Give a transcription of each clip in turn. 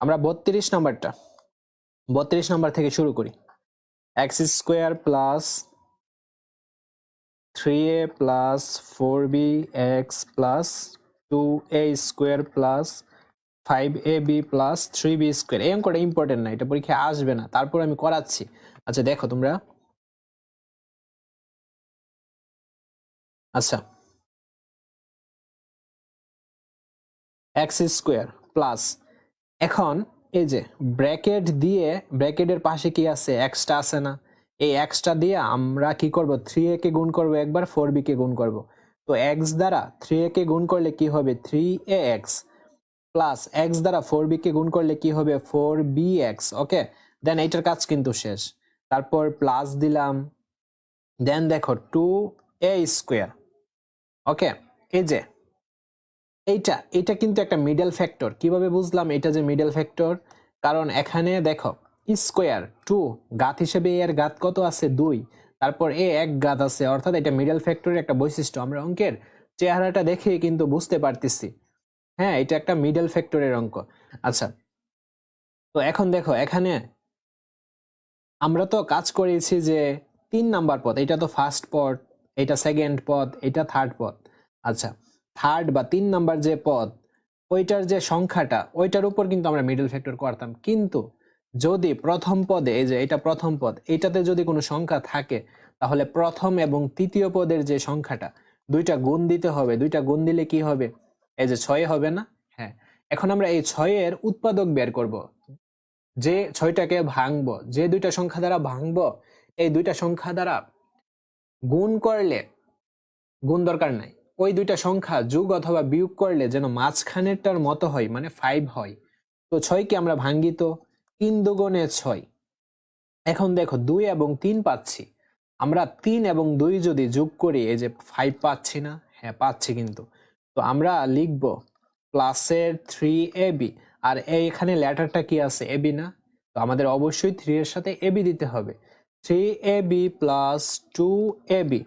আমরা বত্রিশ নাম্বারটা। বত্রিশ নাম্বার থেকে শুরু করি। X square plus three A plus four B X plus two A square plus five A B plus three B square. এই অঙ্কটা ইম্পর্টেন্ট না, এটা পরীক্ষায় আসবে না। তারপর আমি করাচ্ছি। আচ্ছা দেখো তোমরা। আচ্ছা। এক্স স্কোয়ার প্লাস এখন এই যে ব্র্যাকেট দিয়ে, ব্র্যাকেটের পাশে কি আছে? এক্সটা আছে না? এই এক্সটা দিয়ে আমরা কি করব? থ্রি এ কে গুণ করব? একবার ফোর বি কে গুণ করব। তো এক্স দ্বারা থ্রি এ কে গুণ করলে কি হবে? Three A X plus X দ্বারা ফোর বি কে গুণ করলে কি হবে? Four B X okay then এইটার কাজ কিন্তু শেষ। তারপর প্লাস দিলাম। দেন দেখো টু এ স্কোয়ার ওকে এই যে এইটা এটা কিন্তু একটা মিডল ফ্যাক্টর কীভাবে বুঝলাম এটা যে মিডল ফ্যাক্টর কারণ এখানে দেখো স্কোয়ার টু গাত হিসেবে এর গাত কত আছে? দুই। তারপর এ এক গাত আছে, অর্থাৎ এটা মিডল ফ্যাক্টরের একটা বৈশিষ্ট্য। আমরা অঙ্কের চেহারাটা দেখে কিন্তু বুঝতে পারতেছি। হ্যাঁ এটা একটা মিডল ফ্যাক্টরের অঙ্ক। আচ্ছা তো এখন দেখো, এখানে আমরা তো কাজ করেছি যে তিন নাম্বার পদ এটা তো ফার্স্ট পদ এটা সেকেন্ড পদ এটা থার্ড পদ আচ্ছা থার্ড বা তিন নাম্বার যে পদ, ওইটার যে সংখ্যাটা, ওইটার উপর কিন্তু আমরা মিডল ফ্যাক্টর করতাম। কিন্তু যদি প্রথম পদে, এই যে এটা প্রথম পদ, এটাতে যদি কোনো সংখ্যা থাকে, তাহলে প্রথম এবং তৃতীয় পদের যে সংখ্যাটা, দুইটা গুণ দিতে হবে। দুইটা গুণ দিলে কি হবে? এই যে ছয় হবে না? হ্যাঁ। এখন আমরা এই ছয়ের উৎপাদক বের করব। যে ছয়টাকে ভাঙবো, যে দুইটা সংখ্যা দ্বারা ভাঙবো, এই দুইটা সংখ্যা দ্বারা গুণ করলে, গুণ দরকার নাই। ওই দুইটা সংখ্যা যোগ অথবা বিয়োগ করলে যেন মাঝখানেরটার মতো হয় মানে ফাইভ হয়। তো ছয়কে আমরা ভাঙ্গি তো তিন দুগুণে ছয়। এখন দেখো, দুই এবং তিন পাচ্ছি। আমরা তিন এবং দুই যদি যোগ করি, এই যে ফাইভ পাচ্ছি না হ্যাঁ পাচ্ছি কিন্তু। তো আমরা লিখব প্লাসের থ্রি এ বি আর এখানে লেটারটা কি আছে? এ বি না? তো আমাদের অবশ্যই থ্রি এর সাথে এ বি দিতে হবে। Three A B plus two A B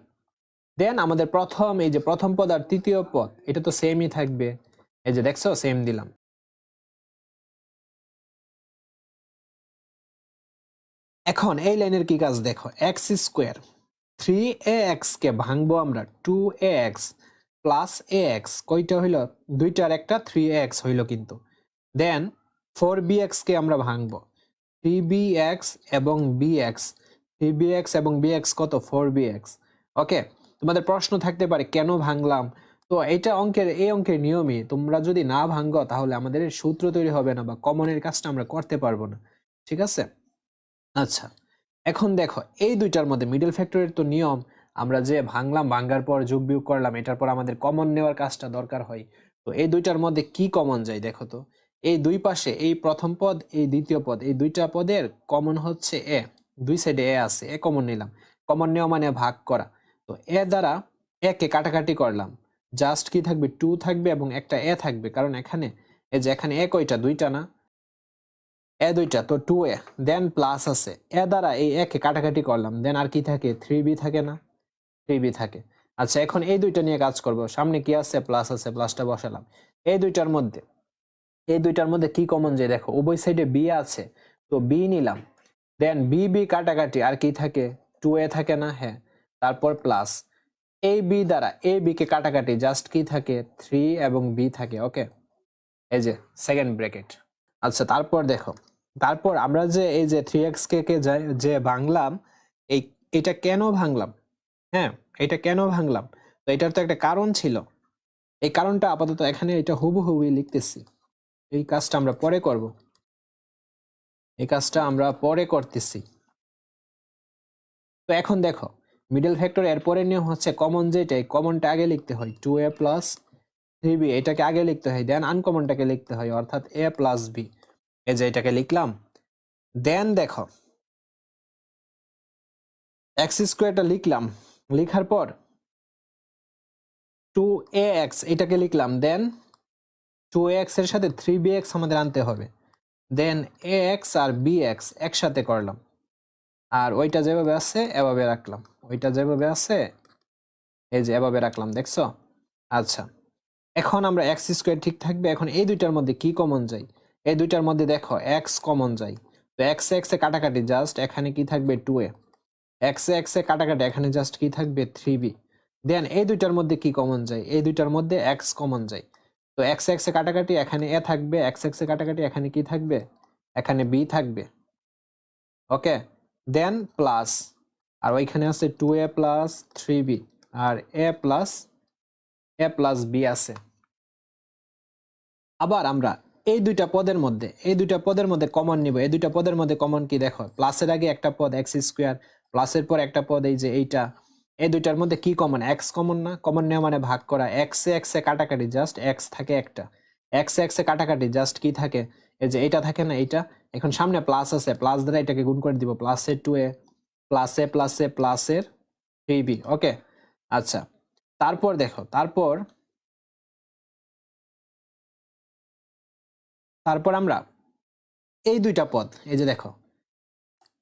then আমাদের প্রথম, এই যে প্রথম পদ আর তৃতীয় পদ, এটা তো সেমই থাকবে। এই যে দেখছ সেম দিলাম। এখন এই লাইনের কি কাজ দেখো? এক্স স্কোয়ার থ্রি এ কে ভাঙবো আমরা two A X plus A X কয়টা হইল? দুইটার একটা থ্রি এক্স হইল কিন্তু। দেন ফোর বি কে আমরা ভাঙবো। থ্রি বি এক্স এবং B X three B X এবং বি এক্স কত? ফোর বি এক্স ওকে তোমাদের প্রশ্ন থাকতে পারে, কেন ভাঙলাম? তো এটা অঙ্কের, এই অঙ্কের নিয়মই। তোমরা যদি না ভাঙ্গো তাহলে আমাদের সূত্র তৈরি হবে না বা কমনের কাজটা আমরা করতে পারব না। ঠিক আছে? আচ্ছা এখন দেখো, এই দুইটার মধ্যে মিডল ফ্যাক্টরের তো নিয়ম। আমরা যে ভাঙলাম ভাঙ্গার পর যোগ বিয়োগ করলাম, এটার পর আমাদের কমন নেওয়ার কাজটা দরকার হয়। তো এই দুইটার মধ্যে কি কমন যায় দেখো তো? এই দুই পাশে, এই প্রথম পদ, এই দ্বিতীয় পদ, এই দুইটা পদের কমন হচ্ছে এ দুই সাইডে এ আছে এ কমন নিলাম। কমন নেওয়া মানে ভাগ করা। তো এ দ্বারা একে কাটাকাটি করলাম। জাস্ট কি থাকবে? টু থাকবে এবং একটা এ থাকবে। কারণ এখানে এই যে এখানে এ কয়টা? দুইটা না? এ দুইটা। তো টু এ। দেন প্লাস আছে। এ দ্বারা এই একে কাটাকাটি করলাম। দেন আর কি থাকে? থ্রি বি থাকে না? থ্রি বি থাকে। আচ্ছা এখন এই দুইটা নিয়ে কাজ করব। সামনে কি আছে? প্লাস আছে। প্লাসটা বসালাম। এই দুইটার মধ্যে, এই দুইটার মধ্যে কি কমন যে দেখো? উভয় সাইডে বি আছে। তো বি নিলাম। দেন বি বি কাটাকাটি। আর কি থাকে? টু এ থাকে না? হ্যাঁ। তারপর প্লাস এ বি দ্বারা এ বি কে কাটাকাটি জাস্ট কি থাকে? থ্রি এবং বি থাকে ওকে এই যে সেকেন্ড ব্র্যাকেট আচ্ছা তারপর দেখো, তারপর আমরা যে এই যে থ্রি এক্স কে কে যে ভাঙলাম, এই, এটা কেন ভাঙলাম? হ্যাঁ এটা কেন ভাঙলাম? তো এটার তো একটা কারণ ছিল। এই কারণটা আপাতত এখানে এটা হুবহুবই লিখতেছি। এই কাজটা আমরা পরে করব। এই কাজটা আমরা পরে করতেছি। তো এখন দেখো মিডল ফ্যাক্টর এর পরের নিয়ম হচ্ছে কমন যেটা কমনটা আগে লিখতে হয়। Two A plus three B এটাকে আগে লিখতে হয়। দেন আনকমনটাকে লিখতে হয়, অর্থাৎ এ প্লাস বি এই যে এটাকে লিখলাম। দেন দেখো এক্স স্কোয়ারটা লিখলাম। লিখার পর টু এ এক্স এটাকে লিখলাম। দেন টু এক্সের সাথে থ্রি বি এক্স আমাদের আনতে হবে। দেন এ এক্স আর বি এক্স একসাথে করলাম। আর ওইটা যেভাবে আছে, এভাবে রাখলাম। ওইটা যেভাবে আছে, এই যে এভাবে রাখলাম, দেখছ? আচ্ছা। এখন আমরা এক্স স্কোয়ার ঠিক থাকবে। এখন এই দুইটার মধ্যে কি কমন যায়? এই দুইটার মধ্যে দেখো এক্স কমন যায়। তো এক্স এক্স কাটাকাটি জাস্ট এখানে কি থাকবে? টু এ। এক্স এক্স কাটাকাটি, এখানে জাস্ট কি থাকবে? থ্রি বি দেন এই দুইটার মধ্যে কি কমন যায়? এই দুইটার মধ্যে এক্স কমন যায়। তো এক্স এক্স কাটাকাটি, এখানে এ থাকবে। এক্স এক্স কাটাকাটি, এখানে কি থাকবে? এখানে বি থাকবে। ওকে দেন প্লাস আর ওইখানে আছে two A plus three B R A plus A plus B আছে। আবার আমরা এই দুইটা পদের মধ্যে, এই দুইটা পদের মধ্যে কমন নিব। এই দুইটা পদের মধ্যে কমন কি দেখো? প্লাসের আগে একটা পদ এক্স স্কোয়ার প্লাসের পর একটা পদ এই যে এইটা। এই দুইটার মধ্যে কি কমন এক্স কমন না? কমন নেওয়া মানে ভাগ করা। এক্স এক্স কাটাকাটি জাস্ট এক্স থাকে একটা। এক্স এক্স কাটাকাটি জাস্ট কি থাকে? এই যে এইটা থাকে না, এইটা। এখন সামনে প্লাস আছে প্লাস দ্বারা এটাকে গুণ করে দিব প্লাসের টু এ প্লাসে প্লাসে প্লাসের থ্রি বি ওকে আচ্ছা তারপর দেখো, তারপর তারপর আমরা এই দুইটা পদ, এই যে দেখো,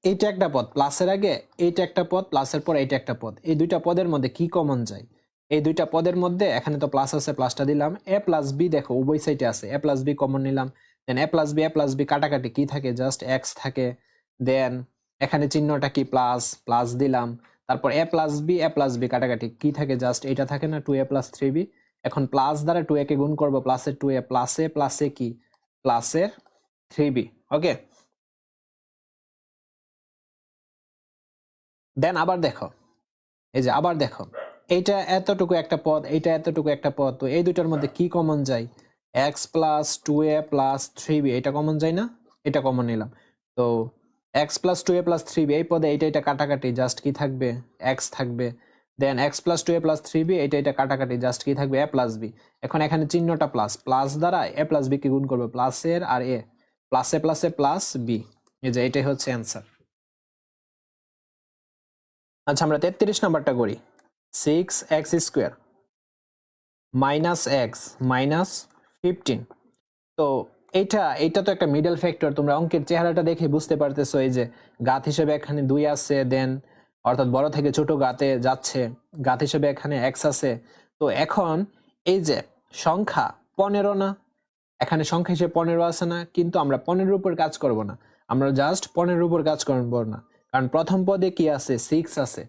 এইটা একটা পদ প্লাসের আগে এইটা একটা পদ প্লাসের পর এইটা একটা পদ, এই দুইটা পদের মধ্যে কি কমন যায়? এই দুইটা পদের মধ্যে এখানে তো প্লাস আছে প্লাসটা দিলাম এ প্লাস বি দেখো, উভয় সাইডে আছে এ প্লাস বি কমন নিলাম then A plus B A plus B কাটাকাটি কি থাকে? জাস্ট এক্স থাকে। দেন এখানে চিহ্নটা কি? প্লাস প্লাস দিলাম। তারপর A plus B A plus B কাটাকাটি কি থাকে? জাস্ট এটা থাকে না? Two A plus three B এখন প্লাস দ্বারা টু এ কে গুণ করব। প্লাসের টু এ প্লাসে প্লাসে কি? প্লাসের থ্রি বি ওকে দেন আবার দেখো। এই যে আবার দেখো। এইটা এতটুকু একটা পদ, এইটা এতটুকু একটা পদ। তো এই দুইটার মধ্যে কি কমন যায়? X plus two A plus three B এটা কমন যায় না? এটা কমন নিলাম। তো X plus two A plus three B এই পদে এইটা এটা কাটাকাটি জাস্ট কি থাকবে? এক্স থাকবে। Then X plus two A plus three B এইটা এটা কাটাকাটি জাস্ট কি থাকবে? এ প্লাস বি এখন এখানে চিহ্নটা প্লাস প্লাস দ্বারা এ প্লাস বি কে গুণ করবে? প্লাসের আর এ প্লাসে প্লাসে প্লাস বি এই যে এটাই হচ্ছে অ্যান্সার আচ্ছা আমরা তেত্রিশ নাম্বারটা করি। Six X square minus X minus fifteen তো এটা এটা তো একটা মিডল ফ্যাক্টর তোমরা অঙ্কের চেহারাটা দেখে বুঝতে পারতেছো এই যে গাত হিসেবে এখানে দুই আছে দেন অর্থাৎ বড় থেকে ছোট গাতে যাচ্ছে, গাত হিসেবে এখানে এক্স আছে। তো এখন এই যে সংখ্যা পনেরো না, এখানে সংখ্যা হিসেবে পনেরো আছে না, কিন্তু আমরা পনেরোর উপর কাজ করব না। আমরা জাস্ট পনেরোর উপর কাজ করব না, কারণ প্রথম পদে কি আছে? সিক্স আছে।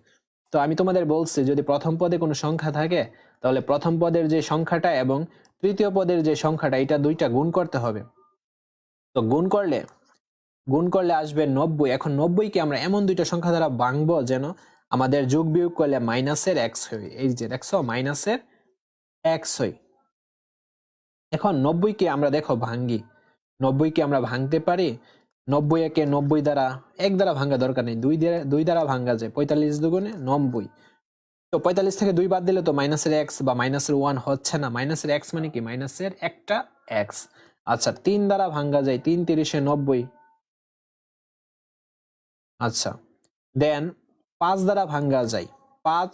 তো আমি তোমাদের বলছি, যদি প্রথম পদে কোনো সংখ্যা থাকে, তাহলে প্রথম পদের যে সংখ্যাটা এবং তৃতীয় পদের যে সংখ্যাটা, এটা দুইটা গুণ করতে হবে। তো গুণ করলে গুণ করলে আসবে নব্বই। এখন নব্বইকে আমরা এমন দুইটা সংখ্যা দ্বারা ভাঙবো যেন আমাদের যোগ বিয়োগ করলে মাইনাসের এক্স হয় এই যে দেখছ, মাইনাসের এক্স হয় এখন নব্বইকে আমরা দেখো ভাঙ্গি। নব্বইকে আমরা ভাঙতে পারি। নব্বই একে নব্বই দ্বারা, এক দ্বারা ভাঙ্গা দরকার নেই। দুই দ্বারা দুই দ্বারা ভাঙ্গা যায়। পঁয়তাল্লিশ দুগুণে নব্বই। তো পঁয়তাল্লিশ থেকে দুই বাদ দিলে তো মাইনাসের এক্স বা মাইনাসের ওয়ান হচ্ছে না। মাইনাসের এক্স মানে কি? মাইনাসের একটা এক্স আচ্ছা তিন দ্বারা ভাঙ্গা যায় তিন তিরিশে নব্বই। আচ্ছা দেন পাঁচ দ্বারা ভাঙ্গা যায় পাঁচ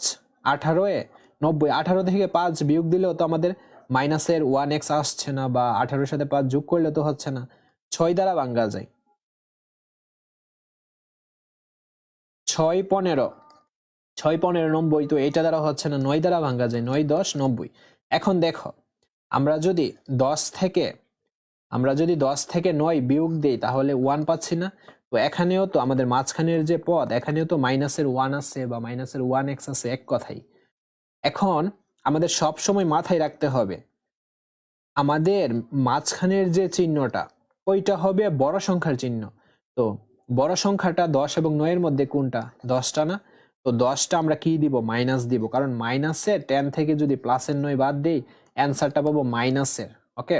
আঠারো এ নব্বই। আঠারো থেকে পাঁচ বিয়োগ দিলেও তো আমাদের মাইনাসের ওয়ান এক্স আসছে না বা আঠারোর সাথে পাঁচ যোগ করলে তো হচ্ছে না। ছয় দ্বারা ভাঙ্গা যায়। ছয় পনেরো। ছয় পনেরো নব্বই, তো এটা দ্বারা হচ্ছে না, নয় দ্বারা ভাঙ্গা যায়, নয় দশ নব্বই। এখন দেখো, আমরা যদি দশ থেকে, আমরা যদি দশ থেকে নয় বিয়োগ দিই, তাহলে ওয়ান পাচ্ছি না। তো এখানেও তো আমাদের মাঝখানের যে পদ, এখানেও তো মাইনাসের ওয়ান আছে বা মাইনাসের ওয়ান এক্স আছে এক কথাই। এখন আমাদের সব সময় মাথায় রাখতে হবে, আমাদের মাঝখানের যে চিহ্নটা, ওইটা হবে বড় সংখ্যার চিহ্ন। তো বড় সংখ্যাটা দশ এবং নয়ের মধ্যে কোনটা? দশটা না? তো দশটা আমরা কি দিব? মাইনাস দিব। কারণ মাইনাসের টেন থেকে যদি প্লাসের নয় বাদ দিই, অ্যান্সারটা পাবো মাইনাসের, ওকে?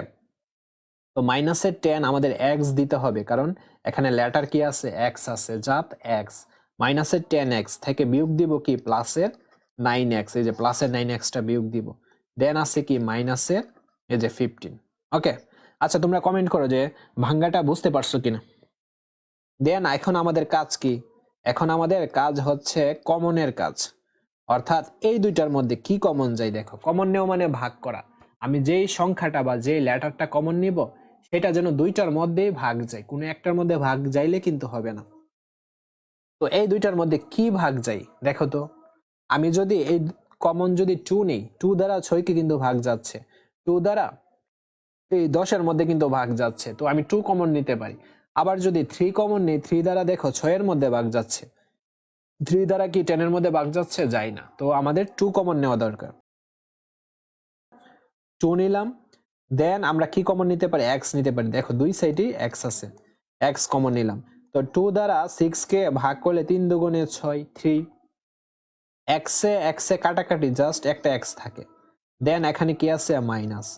তো মাইনাসের টেন আমাদের এক্স দিতে হবে। কারণ এখানে লেটার কি আছে? এক্স আছে, জাত এক্স মাইনাসের টেন এক্স থেকে বিয়োগ দিব কি? প্লাসের নাইন এক্স এই যে প্লাসের নাইন এক্সটা বিয়োগ দিব। দেন আছে কি? মাইনাসের, এই যে ফিফটিন ওকে? আচ্ছা তোমরা কমেন্ট করো যে ভাঙ্গাটা বুঝতে পারছ কিনা? দেন এখন আমাদের কাজ কি? এখন আমাদের কাজ হচ্ছে কমনের কাজ। অর্থাৎ এই দুইটার মধ্যে কি কমন যায় দেখো, কমন নেও মানে ভাগ করা। আমি যেই সংখ্যাটা বা যেই লেটারটা কমন নিব, সেটা যেন দুইটার মধ্যেই ভাগ যায়। কোনো একটার মধ্যে ভাগ যাইলে কিন্তু হবে না। তো এই দুইটার মধ্যে কি ভাগ যায় দেখো তো, আমি যদি এই কমন যদি টু নেই টু দ্বারা ছয়কে কিন্তু ভাগ যাচ্ছে। টু দ্বারা এই দশের মধ্যে কিন্তু ভাগ যাচ্ছে। তো আমি টু কমন নিতে পারি। আবার যদি থ্রি কমন নিই থ্রি দ্বারা দেখো ছয়ের মধ্যে ভাগ যাচ্ছে। থ্রি দ্বারা কি টেনের মধ্যে ভাগ যাচ্ছে? যায় না। তো আমাদের টু কমন নেওয়া দরকার। টু নিলাম। দেন আমরা কি কমন নিতে পারি? এক্স নিতে পারি। দেখো দুই সাইডেই এক্স আছে। এক্স কমন নিলাম। তো টু দ্বারা সিক্স কে ভাগ করলে তিন দুগুণে ছয় থ্রি এক্সে এক্সে কাটাকাটি জাস্ট একটা এক্স থাকে। দেন এখানে কি আছে? মাইনাস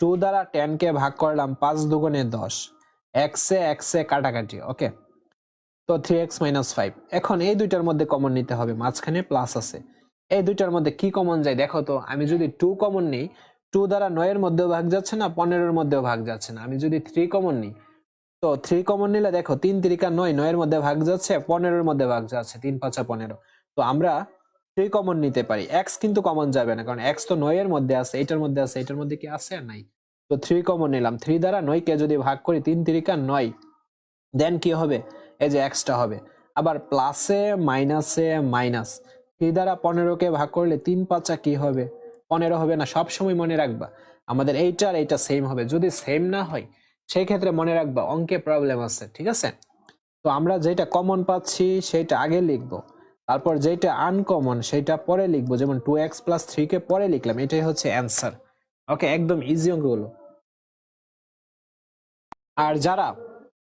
টু দ্বারা টেন কে ভাগ করলাম, পাঁচ দুগুণে দশ। এক্সে এক্সে কাটাকাটি, ওকে? তো থ্রি এক্স মাইনাস ফাইভ এখন এই দুইটার মধ্যে কমন নিতে হবে, মাঝখানে প্লাস আছে। এই দুইটার মধ্যে কি কমন যায়? দেখো তো, আমি যদি টু কমন নিই টু দ্বারা নয়ের মধ্যেও ভাগ যাচ্ছে না, পনেরোর মধ্যেও ভাগ যাচ্ছে না। আমি যদি থ্রি কমন নিই, তো থ্রি কমন নিলে দেখো, তিন তিরিকা নয়, নয়ের মধ্যে ভাগ যাচ্ছে, পনেরোর মধ্যে ভাগ যাচ্ছে, তিন পাঁচা পনেরো। তো আমরা থ্রি কমন নিতে পারি। এক্স কিন্তু কমন যাবে না, কারণ এক্স তো নয়ের মধ্যে আছে এটার মধ্যে আছে এটার মধ্যে কি আছে? আর নাই। তো থ্রি কমন নিলাম। থ্রি দ্বারা নয়কে যদি ভাগ করি, তিন তিরিকা নয় দেন কি হবে? এই যে এক্সটা হবে। আবার প্লাসে মাইনাসে মাইনাস থ্রি দ্বারা পনেরোকে ভাগ করলে তিন পাঁচা কি হবে? পনেরো হবে না, সব সময় মনে রাখবা। আমাদের এইটা আর এইটা সেম হবে। যদি সেম না হয় সেই ক্ষেত্রে মনে রাখবা অঙ্কে প্রবলেম আছে, ঠিক আছে? তো আমরা যেটা কমন পাচ্ছি, সেটা আগে লিখব। তারপর যেটা আনকমন সেটা পরে লিখব। যেমন টু এক্স প্লাস থ্রি কে পরে লিখলাম, এটাই হচ্ছে অ্যান্সার ওকে, একদম ইজি অঙ্কগুলো আর যারা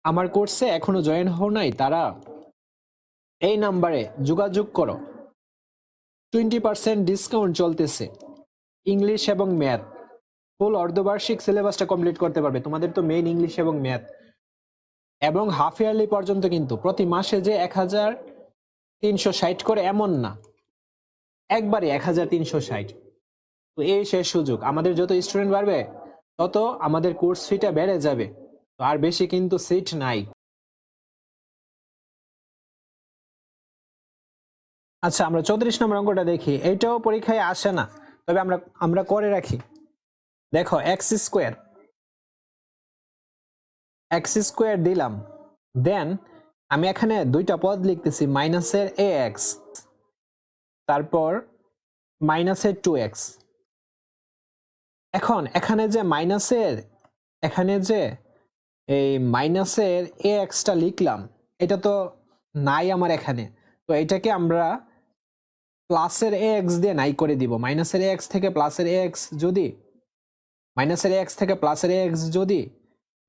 আমার কোর্সে এখনও জয়েন হও নাই, তারা এই নাম্বারে যোগাযোগ করো। টোয়েন্টি পার্সেন্ট ডিসকাউন্ট চলতেছে। ইংলিশ এবং ম্যাথ ফুল অর্ধবার্ষিক সিলেবাসটা কমপ্লিট করতে পারবে। তোমাদের তো মেইন ইংলিশ এবং ম্যাথ এবং হাফ ইয়ারলি পর্যন্ত কিন্তু প্রতি মাসে যে এক হাজার তিনশো ষাট করে এমন না। একবারে এক হাজার তিনশো ষাট। তো এই শেষ সুযোগ। আমাদের যত স্টুডেন্ট বাড়বে, তত আমাদের কোর্স ফিটা বেড়ে যাবে। তো আর বেশি কিন্তু সিট নাই। আচ্ছা আমরা চৌত্রিশ নম্বর অঙ্কটা দেখি। এইটাও পরীক্ষায় আসে না। তবে আমরা আমরা করে রাখি। দেখো এক্স স্কোয়ার এক্স স্কোয়ার দিলাম। দেন আমি এখানে দুইটা পদ লিখতেছি মাইনাসের এ এক্স তারপর মাইনাসের টু এক্স এখন, এখানে যে মাইনাসের, এখানে যে এই মাইনাসের এ এক্সটা লিখলাম, এটা তো নাই আমার এখানে। তো এটাকে আমরা প্লাসের এ এক্স দিয়ে নাই করে দিব। মাইনাসের এ এক্স থেকে প্লাসের এ এক্স যদি, মাইনাসের এ এক্স থেকে প্লাসের এ এক্স যদি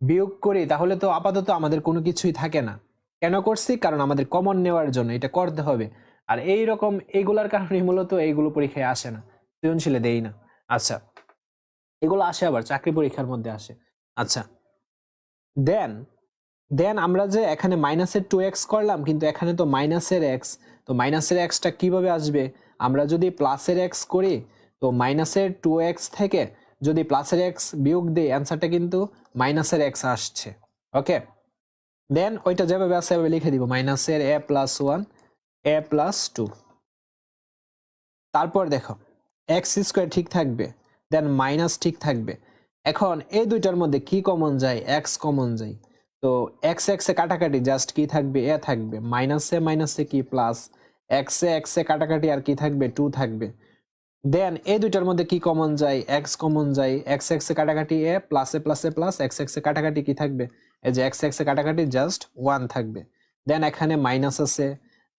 বিয়োগ করি, তাহলে তো আপাতত আমাদের কোনো কিছুই থাকে না। কেন করছি? কারণ আমাদের কমন নেওয়ার জন্য এটা করতে হবে। আর এই রকম এইগুলার কারণে মূলত এইগুলো পরীক্ষায় আসে না। সৃজনশীলে দেই না। আচ্ছা। এগুলো আসে আবার, চাকরি পরীক্ষার মধ্যে আসে। আচ্ছা। দেন দেন আমরা যে এখানে মাইনাসের টু এক্স করলাম, কিন্তু এখানে তো মাইনাসের এক্স তো মাইনাসের এক্সটা কীভাবে আসবে? আমরা যদি প্লাসের এক্স করি, তো মাইনাসের টু এক্স থেকে যদি প্লাসের এক্স বিয়োগ দিই অ্যান্সারটা কিন্তু মাইনাসের এক্স আসছে। ওকে দেন ওইটা যেভাবে আছে সেভাবে লিখে দিব মাইনাসের A plus one A plus two তারপর দেখো এক্স স্কোয়ার ঠিক থাকবে। দেন মাইনাস ঠিক থাকবে এখন এই দুইটার মধ্যে কি কমন যায় এক্স কমন যায় তো এক্স এক্সে কাটাকাটি জাস্ট কি থাকবে এ থাকবে মাইনাসে মাইনাসে কি প্লাস এক্সে এক্সে কাটাকাটি আর কি থাকবে টু থাকবে দেন এই দুইটার মধ্যে কি কমন যায় এক্স কমন যায় এক্স এক্সে কাটাকাটি এ প্লাসে প্লাসে প্লাস এক্স এক্সে কাটাকাটি কি থাকবে এই যে এক্স এক্সে কাটাকাটি জাস্ট ওয়ান থাকবে দেন এখানে মাইনাস আছে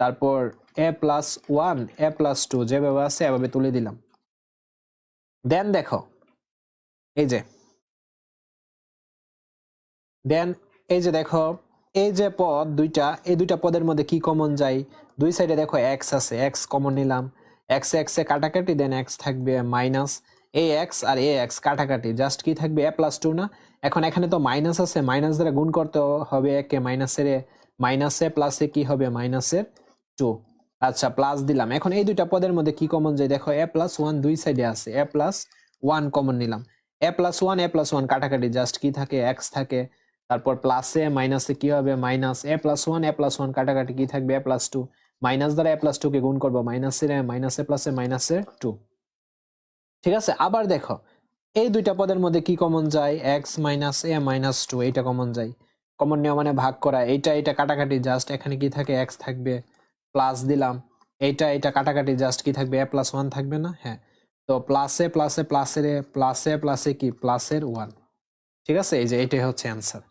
তারপর A plus one A plus two যেভাবে আছে এভাবে তুলে দিলাম দেন দেখো, এই যে দেন এই যে দেখো, এই যে পদ দুইটা, এই দুইটা পদের মধ্যে কি কমন যায়? দুই সাইডে দেখো এক্স আছে এক্স কমন নিলাম। এক্স এক্স এ কাটাকাটি দেন এক্স থাকবে মাইনাস এ এক্স আর এ এক্স কাটাকাটি। জাস্ট কি থাকবে? এ প্লাস টু না? এখন এখানে তো মাইনাস আছে মাইনাস দ্বারা গুণ করতে হবে একে মাইনাসের মাইনাসে প্লাসে কি হবে? মাইনাসের টু আচ্ছা প্লাস দিলাম। এখন এই দুইটা পদের মধ্যে কি কমন যায়? দেখো এ প্লাস ওয়ান দুই সাইডে আছে। এ প্লাস ওয়ান কমন নিলাম। A plus one A plus one কাটাকাটি। জাস্ট কি থাকে? এক্স থাকে। তারপর প্লাসে মাইনাসে কি হবে? Minus A plus one A plus one কাটাকাটি কি থাকবে? এ প্লাস টু মাইনাস দ্বারা এ প্লাস টু কে গুণ করব। মাইনাসের মাইনাসে প্লাসে মাইনাসের টু ঠিক আছে? আবার দেখো, এই দুইটা পদের মধ্যে কি কমন যায়? X minus A minus two এইটা কমন যায়। কমন নেওয়া মানে ভাগ করা। এইটা এটা কাটাকাটি। জাস্ট এখানে কি থাকে? এক্স থাকবে। প্লাস দিলাম। এইটা এটা কাটাকাটি জাস্ট কি থাকবে? এ প্লাস ওয়ান থাকবে না? হ্যাঁ। তো প্লাসে প্লাসে প্লাসের প্লাসে প্লাসে কি? প্লাসের ওয়ান ঠিক আছে? এই যে, এটাই হচ্ছে অ্যান্সার